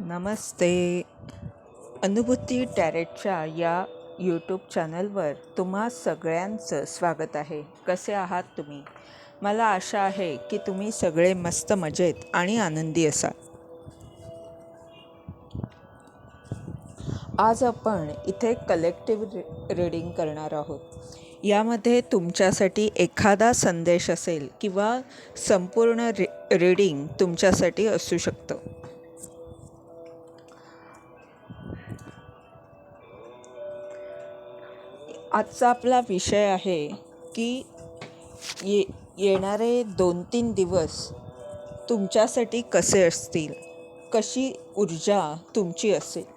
नमस्ते. अनुभूती टॅरेटच्या या यूट्यूब चॅनलवर तुम्हा सगळ्यांचं स्वागत आहे. कसे आहात तुम्ही? मला आशा आहे की तुम्ही सगळे मस्त मजेत आणि आनंदी असाल. आज आपण इथे कलेक्टिव्ह रीडिंग करणार आहोत. यामध्ये तुमच्यासाठी एखादा संदेश असेल किंवा संपूर्ण रि रीडिंग तुमच्यासाठी असू शकतं. आजचा आपला विषय आहे की ये येणारे दोन तीन दिवस तुमच्यासाठी कसे असतील? कशी ऊर्जा तुमची असेल?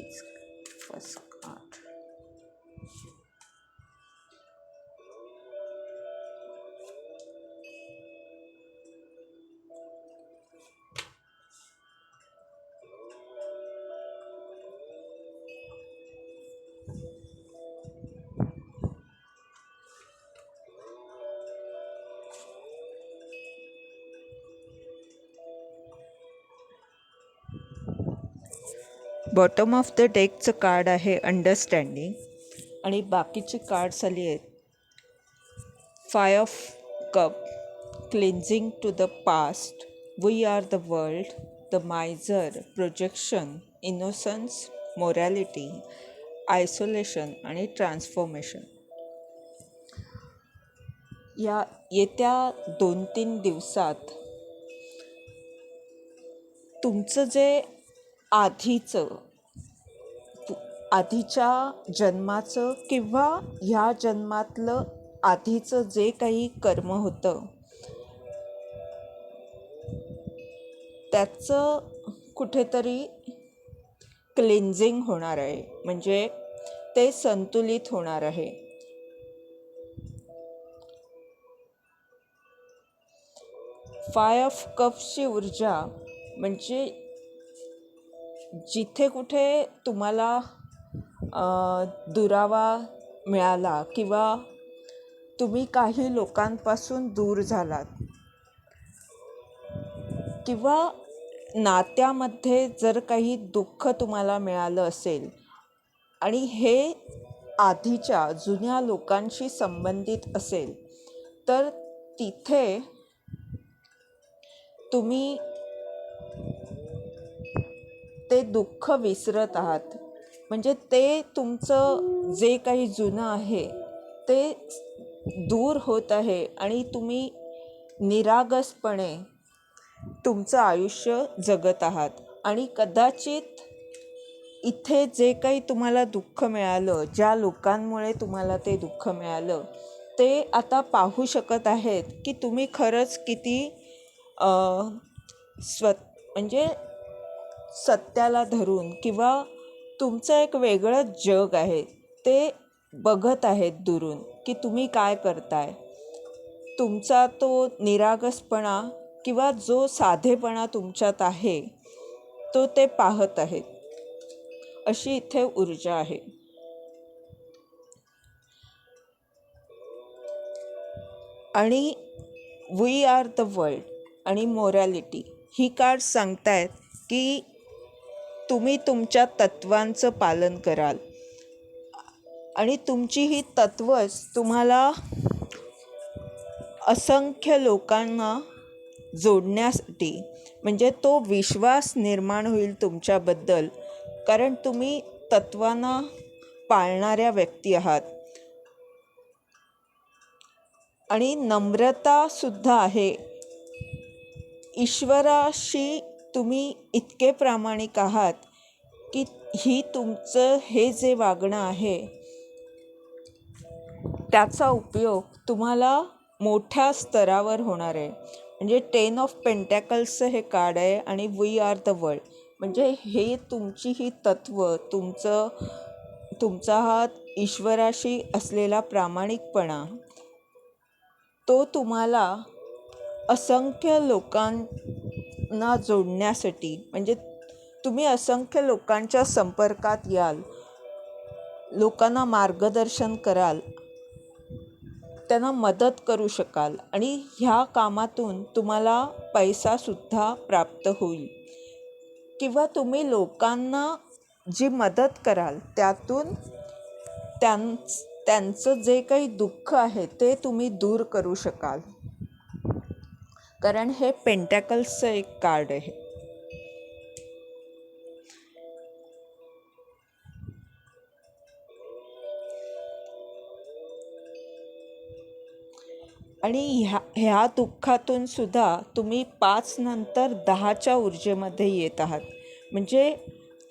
First card bottom of the डेकचं card आहे अंडरस्टँडिंग आणि बाकीची कार्ड्स आली आहेत. Five of cup cleansing to the past we are the world the miser projection innocence morality isolation आणि ट्रान्सफॉर्मेशन या येत्या दोन तीन दिवसात तुमचं जे आधीचं आधीच्या जन्माचं किंवा ह्या जन्मातलं आधीचं जे काही कर्म होतं त्याचं कुठेतरी क्लिन्झिंग होणार आहे. म्हणजे ते संतुलित होणार आहे. फाय ऑफ कप्सची ऊर्जा म्हणजे जिथे कुठे तुम्हाला दुरावा मिळाला किंवा तुम्ही काही लोकांपासून दूर झालात? किंवा नात्यामध्ये जर काही दुःख तुम्हाला मिळालं असेल आणि हे आधीच्या जुन्या लोकांशी संबंधित असेल तर तिथे तुम्ही ते दुःख विसरत आहात. म्हणजे ते तुमचं जे काही जुनं आहे ते दूर होत आहे आणि तुम्ही निरागसपणे तुमचं आयुष्य जगत आहात. आणि कदाचित इथे जे काही तुम्हाला दुःख मिळालं ज्या लोकांमुळे तुम्हाला ते दुःख मिळालं ते आता पाहू शकत आहेत की तुम्ही खरंच किती स्व म्हणजे सत्याला धरून किंवा तुमचं एक वेगळं जग आहे. ते बघत आहेत दुरून की तुम्ही काय करताय. तुमचा तो निरागसपणा किंवा जो साधेपणा तुमच्यात आहे तो ते पाहत आहेत. अशी इथे ऊर्जा आहे. आणि वी आर द वर्ल्ड आणि मोरॅलिटी ही कार्ड सांगतायत की तुम्ही तुमच्या तत्वांचं पालन कराल. आणि तुमची ही तत्वच तुम्हाला असंख्य लोकांना जोडण्यासाठी म्हणजे तो विश्वास निर्माण होईल तुमच्याबद्दल कारण तुम्ही तत्वांना पाळणाऱ्या व्यक्ती आहात. आणि नम्रतासुद्धा आहे. ईश्वराशी तुम्ही इतके प्रामाणिक आहात की ही तुमचं हे जे वागणं आहे त्याचा उपयोग तुम्हाला मोठ्या स्तरावर होणार आहे. म्हणजे टेन ऑफ पेंटॅकल्सचं हे कार्ड आहे आणि वी आर द वर्ल्ड म्हणजे हे तुमची ही तत्व तुमचं तुमचा हा ईश्वराशी असलेला प्रामाणिकपणा तो तुम्हाला असंख्य लोकां लोकांना जोडण्यासाठी म्हणजे तुम्ही असंख्य लोकांच्या संपर्कात याल लोकांना मार्गदर्शन कराल त्यांना मदत करू शकाल आणि ह्या कामातून तुम्हाला पैसासुद्धा प्राप्त होईल. किंवा तुम्ही लोकांना जी मदत कराल त्यातून त्यां त्यांचं जे काही दुःख आहे ते तुम्ही दूर करू शकाल. कारण हे पेंटॅकल्सचं एक कार्ड आहे. आणि ह्या ह्या दुःखातून सुद्धा तुम्ही पाच नंतर दहाच्या ऊर्जेमध्ये येत आहात. म्हणजे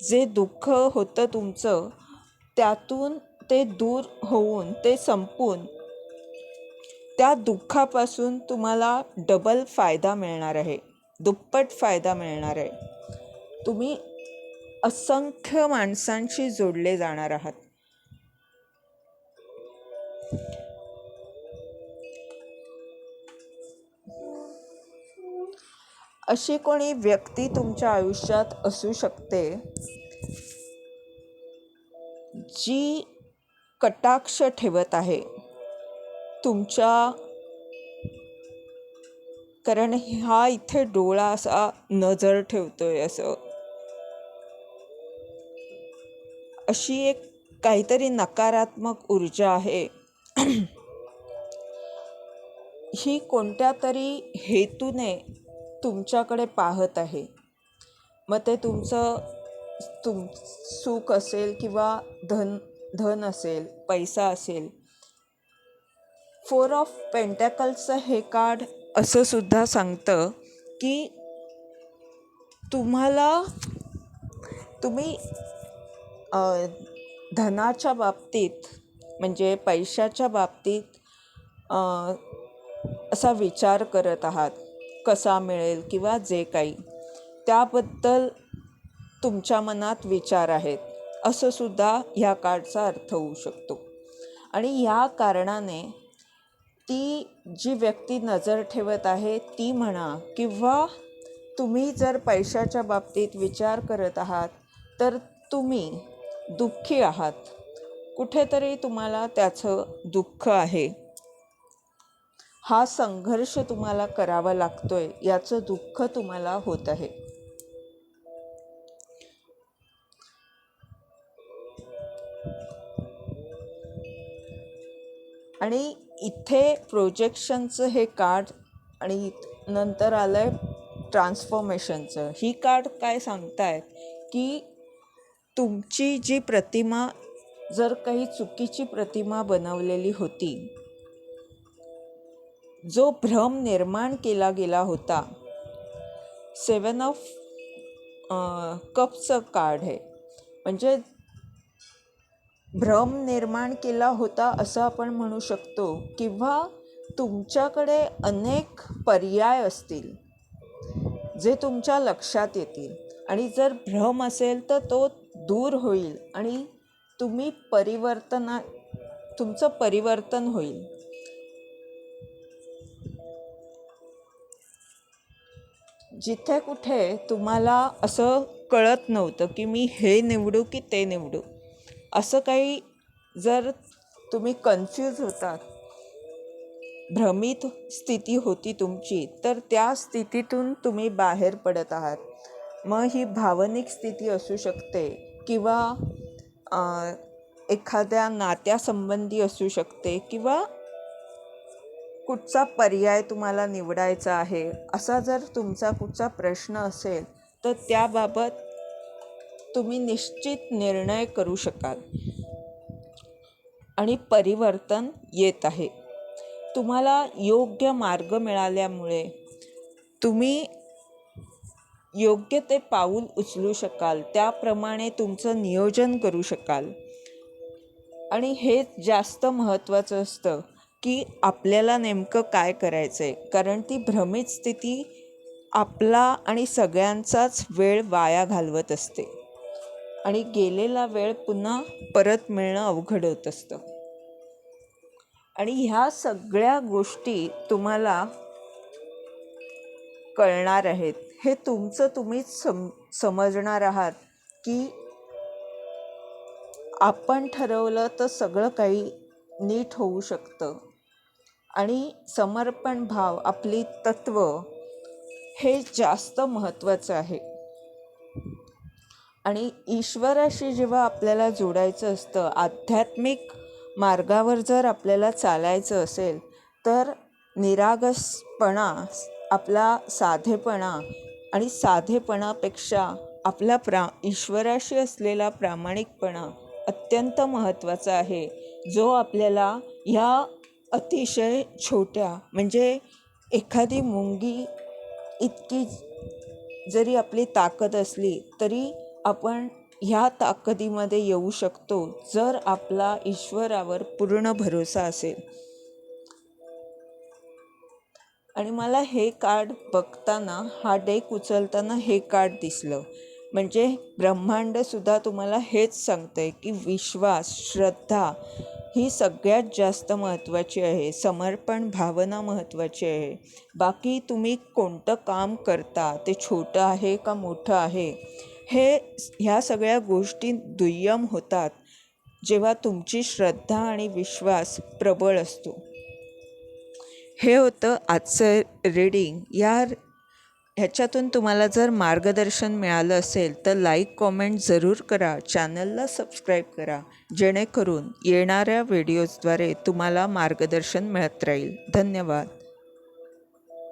जे दुःख होतं तुमचं त्यातून ते दूर होऊन ते संपून त्या दुःखापासून तुम्हाला डबल फायदा मिळणार आहे. दुप्पट फायदा मिळणार आहे. तुम्ही असंख्य माणसांशी जोडले जाणार आहात. अशी कोणी व्यक्ती तुमच्या आयुष्यात असू शकते जी कटाक्ष ठेवत आहे. तुमच्या कारण हा इथे डोळा असा नजर ठेवतोय असं. अशी एक काहीतरी नकारात्मक ऊर्जा आहे. ही कोणत्या तरी हेतूने तुमच्याकडे पाहत आहे. मग ते तुमचं तुम सुख असेल किंवा धन धन असेल पैसा असेल फोर ऑफ पेंटॅकल्सचं हे कार्ड असं सुद्धा सांगतं की तुम्हाला तुम्ही धनाच्या बाबतीत म्हणजे पैशाच्या बाबतीत असा विचार करत आहात कसा मिळेल किंवा जे काही त्याबद्दल तुमच्या मनात विचार आहेत असं सुद्धा ह्या कार्डचा अर्थ होऊ शकतो. आणि या कारणाने ती जी व्यक्ती नजर ठेवत आहे ती म्हणा किंवा तुम्ही जर पैशाच्या बाबतीत विचार करत आहात तर तुम्ही दुःखी आहात. कुठेतरी तुम्हाला त्याचं दुःख आहे. हा संघर्ष तुम्हाला करावा लागतोय याचं दुःख तुम्हाला होत आहे. आणि इथे प्रोजेक्शनचं हे कार्ड आणि नंतर आलं आहे ट्रान्सफॉर्मेशनचं. ही कार्ड काय सांगतायत? की तुमची जी प्रतिमा जर काही चुकीची प्रतिमा बनवलेली होती जो भ्रम निर्माण केला गेला होता सेवन ऑफ कपचं कार्ड आहे. म्हणजे भ्रम निर्माण केला होता असं आपण म्हणू शकतो किंवा तुमच्याकडे अनेक पर्याय असतील जे तुमच्या लक्षात येतील. आणि जर भ्रम असेल तर तो दूर होईल आणि तुम्ही परिवर्तना तुमचं परिवर्तन होईल. जिथे कुठे तुम्हाला असं कळत नव्हतं की मी हे निवडू की ते निवडू. असं काही जर तुम्ही कन्फ्यूज होतात भ्रमित स्थिती होती तुमची तर त्या स्थितीतून तुम्ही बाहेर पडत आहात. मग ही भावनिक स्थिती असू शकते किंवा एखाद्या नात्यासंबंधी असू शकते किंवा कुठचा पर्याय तुम्हाला निवडायचा आहे असा जर तुमचा कुठचा प्रश्न असेल तर त्याबाबत तुम्ही निश्चित निर्णय करू शकाल. आणि परिवर्तन येत आहे. तुम्हाला योग्य मार्ग मिळाल्यामुळे तुम्ही योग्य ते पाऊल उचलू शकाल. त्याप्रमाणे तुमचं नियोजन करू शकाल. आणि हे जास्त महत्त्वाचं असतं की आपल्याला नेमकं काय करायचं आहे कारण ती भ्रमित स्थिती आपला आणि सगळ्यांचाच वेळ वाया घालवत असते. आणि गेलेला वेळ पुन्हा परत मिळणं अवघड होत असतं. आणि ह्या सगळ्या गोष्टी तुम्हाला कळणार आहेत. हे तुमचं तुम्हीच सम समजणार आहात की आपण ठरवलं तर सगळं काही नीट होऊ शकतं. आणि समर्पण भाव आपली तत्व हे जास्त महत्त्वाचं आहे. आणि ईश्वराशी जेव्हा आपल्याला जोडायचं असतं आध्यात्मिक मार्गावर जर आपल्याला चालायचं असेल तर निरागसपणा आपला साधेपणा आणि साधेपणापेक्षा आपला प्रा ईश्वराशी असलेला प्रामाणिकपणा अत्यंत महत्त्वाचा आहे. जो आपल्याला ह्या अतिशय छोट्या म्हणजे एखादी मुंगी इतकी जरी आपली ताकद असली तरी आपण ह्या ताकदीमध्ये येऊ शकतो जर आपला ईश्वरावर पूर्ण भरोसा असेल. आणि मला हे कार्ड बघताना हा डेक उचलताना हे कार्ड दिसलं. म्हणजे ब्रह्मांडसुद्धा तुम्हाला हेच सांगतं आहे की विश्वास श्रद्धा ही सगळ्यात जास्त महत्त्वाची आहे. समर्पण भावना महत्त्वाची आहे. बाकी तुम्ही कोणतं काम करता? ते छोटं आहे का मोठं आहे? हे ह्या सगळ्या गोष्टी दुय्यम होतात जेव्हा तुमची श्रद्धा आणि विश्वास प्रबळ असतो. हे होतं आजचं रीडिंग या ह्याच्यातून तुम्हाला जर मार्गदर्शन मिळालं असेल तर लाईक कॉमेंट जरूर करा. चॅनलला सबस्क्राईब करा. जेणेकरून येणाऱ्या व्हिडिओजद्वारे तुम्हाला मार्गदर्शन मिळत राहील. धन्यवाद.